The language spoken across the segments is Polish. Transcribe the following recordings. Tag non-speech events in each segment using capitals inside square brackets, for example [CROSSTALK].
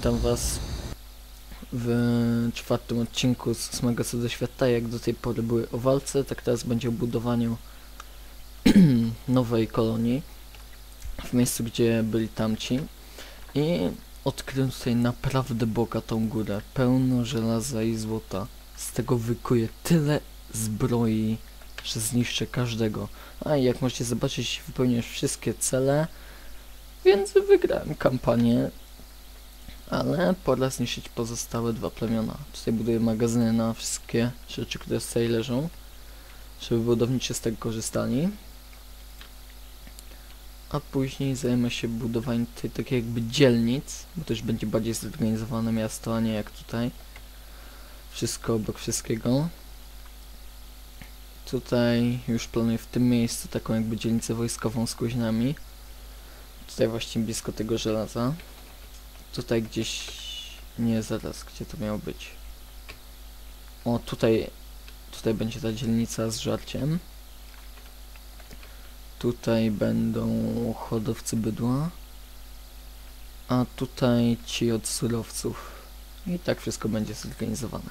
witam was w czwartym odcinku z ósmego co do świata. Jak do tej pory były o walce, tak teraz będzie o budowaniu [CLEARS THROAT] nowej kolonii w miejscu, gdzie byli tamci. I odkryłem tutaj naprawdę bogatą górę, pełno żelaza i złota. Z tego wykuję tyle zbroi, że zniszczę każdego. A jak możecie zobaczyć, wypełniłem wszystkie cele, więc wygrałem kampanię ale pora zniszczyć pozostałe dwa plemiona. Tutaj buduję magazyny na wszystkie rzeczy, które tutaj leżą, żeby budowniczy z tego korzystali. A później zajmę się budowaniem tutaj takich jakby dzielnic, bo już będzie bardziej zorganizowane miasto, a nie jak tutaj. Wszystko obok wszystkiego. Tutaj już planuję w tym miejscu taką jakby dzielnicę wojskową z kuźniami. Tutaj właśnie blisko tego żelaza. Tutaj gdzieś... Nie, zaraz, gdzie to miało być? O, tutaj... Tutaj będzie ta dzielnica z żarciem. Tutaj będą hodowcy bydła. A tutaj ci od surowców. I tak wszystko będzie zorganizowane.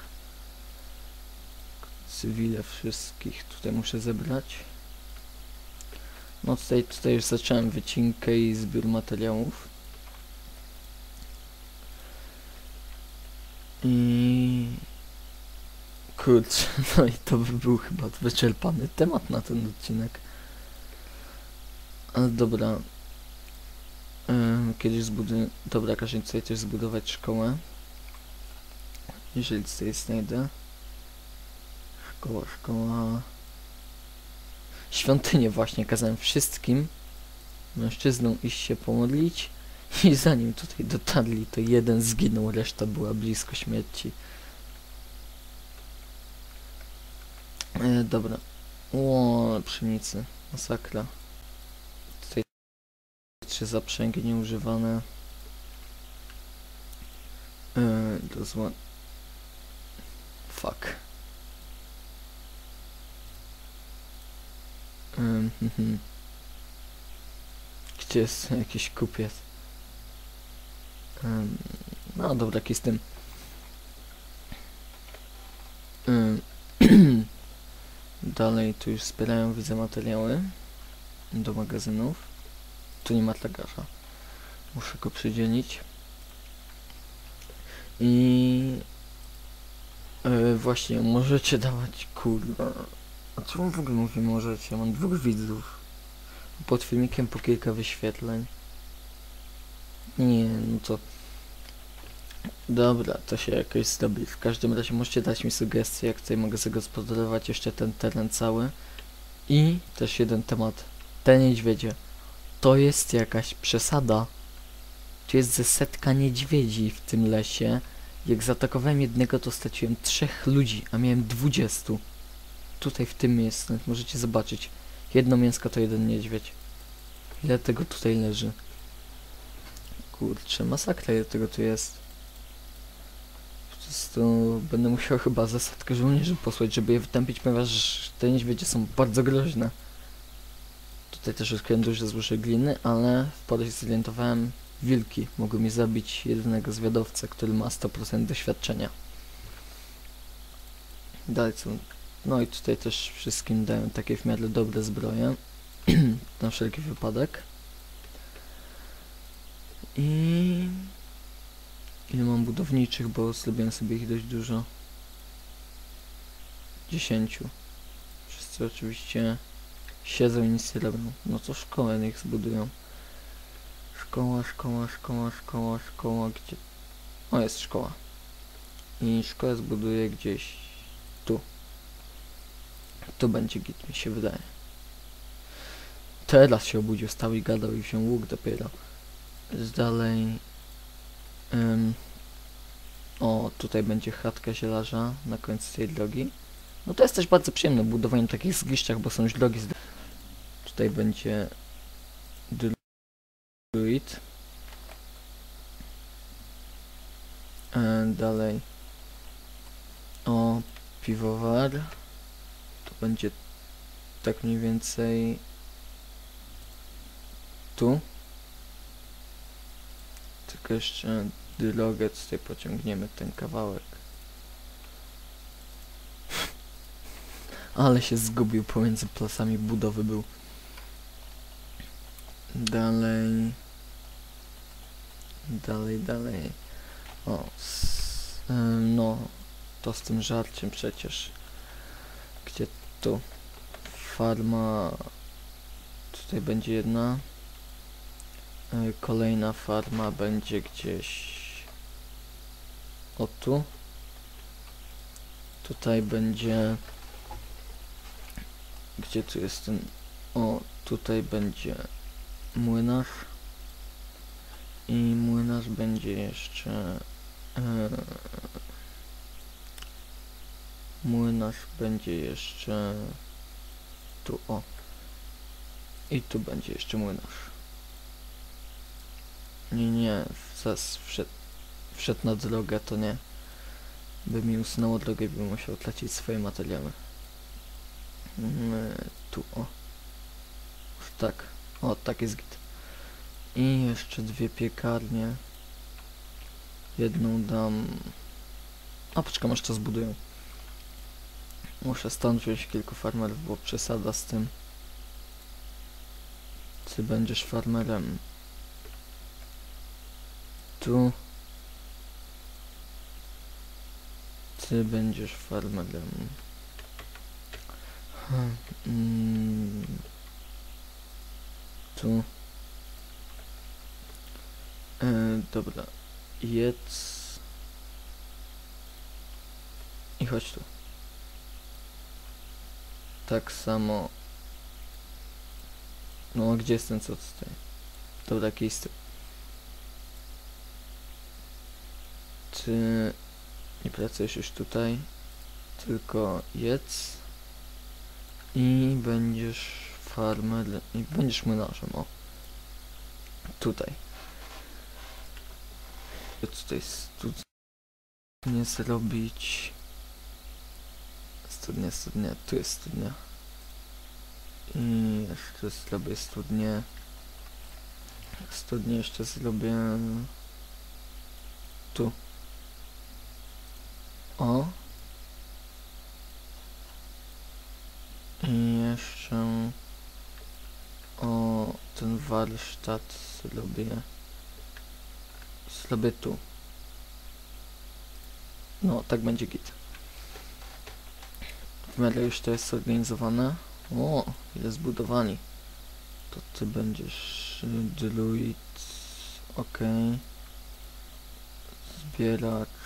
Cywile wszystkich tutaj muszę zebrać. No tutaj, tutaj już zacząłem wycinkę i zbiór materiałów. I... Kurczę, [LAUGHS] no i to by był chyba wyczerpany temat na ten odcinek. Ale dobra. Kiedyś zbuduję... Dobra, każę tutaj też zbudować szkołę. Jeżeli tutaj znajdę. Szkoła, szkoła... Świątynię właśnie kazałem wszystkim mężczyznom iść się pomodlić [LAUGHS] i zanim tutaj dotarli, to jeden zginął, reszta była blisko śmierci. E, dobra. O, pszenicy. Masakra. Tutaj trzy zaprzęgi nieużywane. E, do zła... Fuck. Um, [LAUGHS] Gdzie jest jakiś kupiec? No dobra, tym. Um, [CLEARS THROAT] dalej tu już zbierają, widzę, materiały do magazynów. Tu nie ma tragarza. Muszę go przydzielić. I yy, właśnie, możecie dawać kurwa. A czemu w ogóle mówię możecie? Mam dwóch widzów. Pod filmikiem po kilka wyświetleń. Nie, no to... Dobra, to się jakoś zrobi. W każdym razie możecie dać mi sugestie, jak tutaj mogę zagospodarować jeszcze ten teren cały. I też jeden temat. Te niedźwiedzie. To jest jakaś przesada. Tu jest ze setka niedźwiedzi w tym lesie. Jak zaatakowałem jednego, to straciłem trzech ludzi, a miałem dwudziestu. Tutaj w tym miejscu, możecie zobaczyć. Jedno mięsko to jeden niedźwiedź. Ile tego tutaj leży? Kurczę, masakra ile tego tu jest. Po prostu będę musiał chyba zasadkę żołnierzy posłać, żeby je wytępić, ponieważ te niedźwiedzie są bardzo groźne. Tutaj też odkryłem duże złoże gliny, ale w porę się zorientowałem, wilki mogły mi zabić jedynego zwiadowcę, który ma 100% doświadczenia. Dalej co? No i tutaj też wszystkim dają takie w miarę dobre zbroje, [CLEARS THROAT] na wszelki wypadek. I... Ile mam budowniczych, bo zrobiłem sobie ich dość dużo. Dziesięciu. Wszyscy oczywiście siedzą i nic nie robią. No to szkołę niech zbudują. Szkoła, szkoła, szkoła, szkoła, szkoła, gdzie... O, jest szkoła. I szkołę zbuduję gdzieś tu. Tu będzie git, mi się wydaje. Teraz się obudził, stał i gadał i się łuk dopiero dalej um, o tutaj będzie chatka zielarza na końcu tej drogi. No to jest też bardzo przyjemne budowanie takich zgliszczach, bo są już drogi tutaj będzie druid. E, dalej. O piwowar. To będzie tak mniej więcej tu tylko jeszcze drogę, tutaj pociągniemy ten kawałek. Ale się zgubił pomiędzy plasami budowy był. Dalej. Dalej, dalej. O, ym, no, to z tym żarciem przecież. Gdzie tu? Farma. Tutaj będzie jedna. Y, Kolejna farma będzie gdzieś. O tu. Tutaj będzie. Gdzie tu jest ten. O, tutaj będzie młynarz. I młynarz będzie jeszcze. E, młynarz będzie jeszcze. Tu, o. I tu będzie jeszcze młynarz. Nie, nie, zas wszedł, wszedł na drogę, to nie. By mi usunęło drogę, bym musiał tracić swoje materiały. Mm, tu, o. Tak. O, tak jest git. I jeszcze dwie piekarnie. Jedną dam... A poczekam aż to zbudują. Muszę stąd wziąć kilku farmerów, bo przesada z tym. Ty będziesz farmerem. Tu. Ty będziesz farmerem. Hmm, mm. Tu. E, dobra. Jedz. I chodź tu. Tak samo. No, a gdzie jest ten co tutaj? Dobra, kisty. Ty nie pracujesz już tutaj, tylko jedz i będziesz farmer i będziesz młynarzem, o. Tutaj. Tutaj studnie zrobić. Studnia, studnia, tu jest studnia. I jeszcze zrobię studnię. Studnię jeszcze zrobię tu. O. I jeszcze o ten warsztat zrobię zrobię tu. No, tak będzie git. W miarę już to jest zorganizowane. O, ile zbudowani. To ty będziesz druid. Okej. Zbieracz.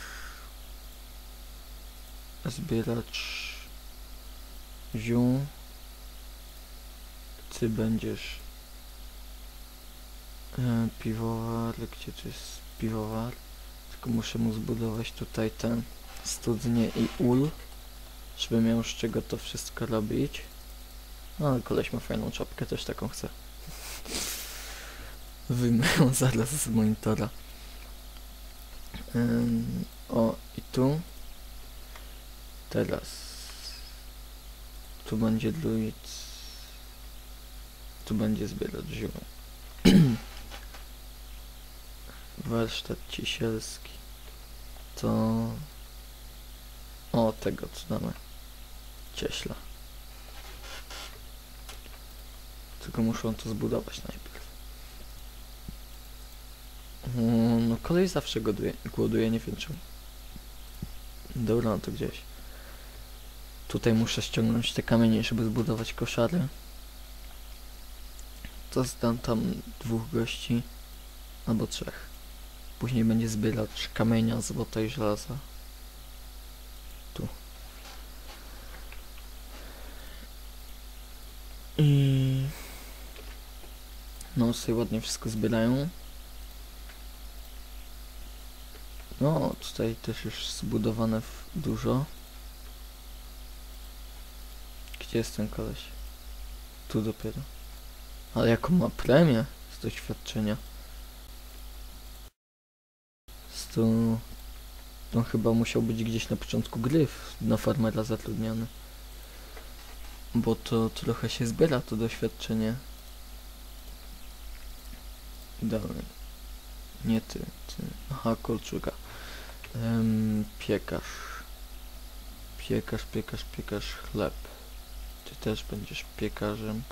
Zbieracz. Ziół. Ty będziesz e, piwowar. Gdzie to jest piwowar? Tylko muszę mu zbudować tutaj ten studnię i ul, żeby miał z czego to wszystko robić. No ale koleś ma fajną czapkę, też taką chcę. [LAUGHS] Wyjmę zaraz z monitora. O, i tu. Teraz. Tu będzie druid. Tu będzie zbierać ziół. [CLEARS THROAT] Warsztat cisielski. To... O, tego co damy. Cieśla. Tylko muszą to zbudować najpierw. Mm, No kolej zawsze głoduje, głoduje, nie wiem czemu. Dobra, no to gdzieś. Tutaj muszę ściągnąć te kamienie, żeby zbudować koszary. To zdam tam dwóch gości. Albo trzech. Później będzie zbierać kamienia, złota i żelaza. Tu. I... No, sobie ładnie wszystko zbierają. No, tutaj też już zbudowane dużo. Gdzie jest ten koleś? Tu dopiero. Ale jaką ma premię z doświadczenia? 100... On chyba musiał być gdzieś na początku gry na farmera zatrudniony. Bo to trochę się zbiera to doświadczenie. Dalej. nie ty, ty. Aha, kolczuga. Em, piekarz. Piekarz, piekarz, piekarz, chleb. Ty też będziesz piekarzem.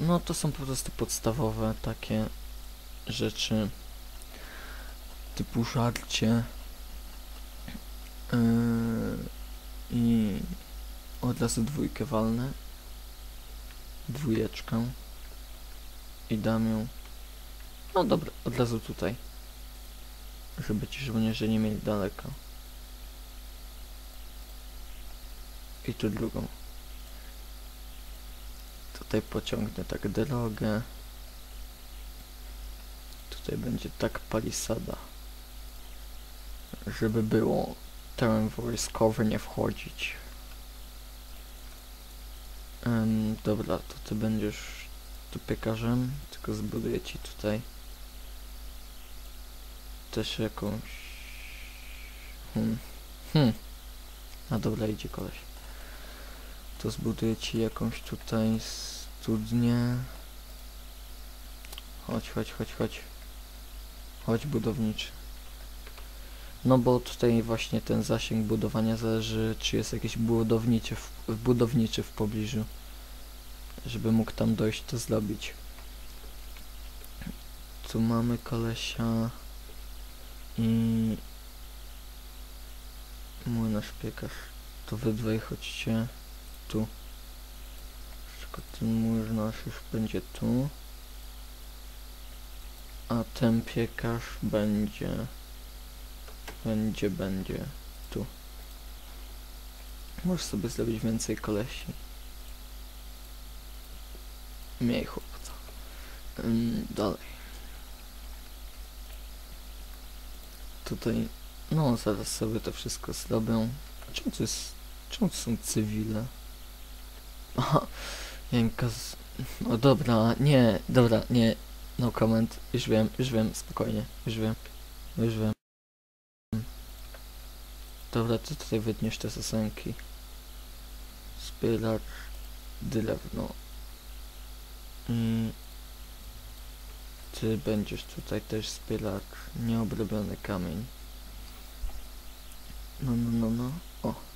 No to są po prostu podstawowe takie rzeczy typu żarcie yy, i od razu dwójkę walnę dwójeczkę i dam ją. No dobra, od razu tutaj. Żeby ci żołnierze nie mieli daleko i tu drugą tutaj pociągnę tak drogę tutaj będzie tak palisada żeby było teren wojskowy nie wchodzić Em, dobra, to ty będziesz tu piekarzem, tylko zbuduję ci tutaj też jakąś... Hmm. Hmm. A dobra, idzie koleś. To zbuduję ci jakąś tutaj studnię. Chodź, chodź, chodź, chodź. Chodź budowniczy. No bo tutaj właśnie ten zasięg budowania zależy, czy jest jakiś budowniczy w, budowniczy w pobliżu. Żeby mógł tam dojść, to zrobić. Tu mamy kolesia i młynarz piekarz. To wy dwaj chodźcie tu. Tylko ten młynarz już będzie tu. A ten piekarz będzie będzie, będzie tu. Możesz sobie zrobić więcej kolesi. Mniej chłopca. Dalej. Tutaj, no zaraz sobie to wszystko zrobię. A czemu to jest, czemu to są cywile? [LAUGHS] Aha, Janka z... No dobra, nie, dobra, nie, no comment, już wiem, już wiem, spokojnie, już wiem, już wiem. Dobra, ty tutaj wytniesz te sosenki. Spylacz, drewno. I ty będziesz tutaj też spylacz, nieobrobiony kamień. No, no, no, no. O.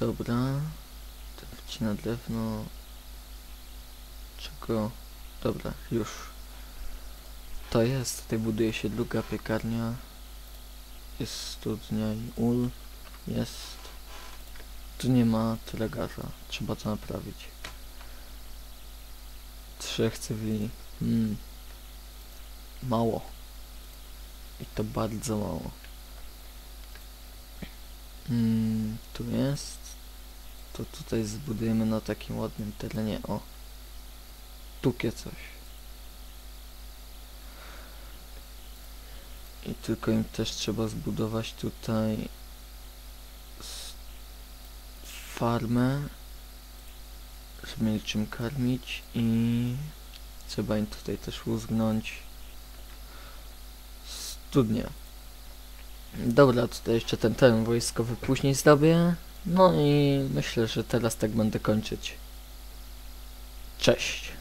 Dobra. Wcina drewno. Czego? Dobra, już. To jest, tutaj buduje się druga piekarnia. Jest studnia i ul. Jest. Tu nie ma telegarza. Trzeba to naprawić. Trzech cywili. Hmm. Mało. I to bardzo mało. Hmm, tu jest. To tutaj zbudujemy na takim ładnym terenie. O. Tukie coś. I tylko im też trzeba zbudować tutaj farmę, żeby mieli czym karmić i trzeba im tutaj też uzgnąć studnię. Dobra, tutaj jeszcze ten teren wojskowy później zrobię. No i myślę, że teraz tak będę kończyć. Cześć.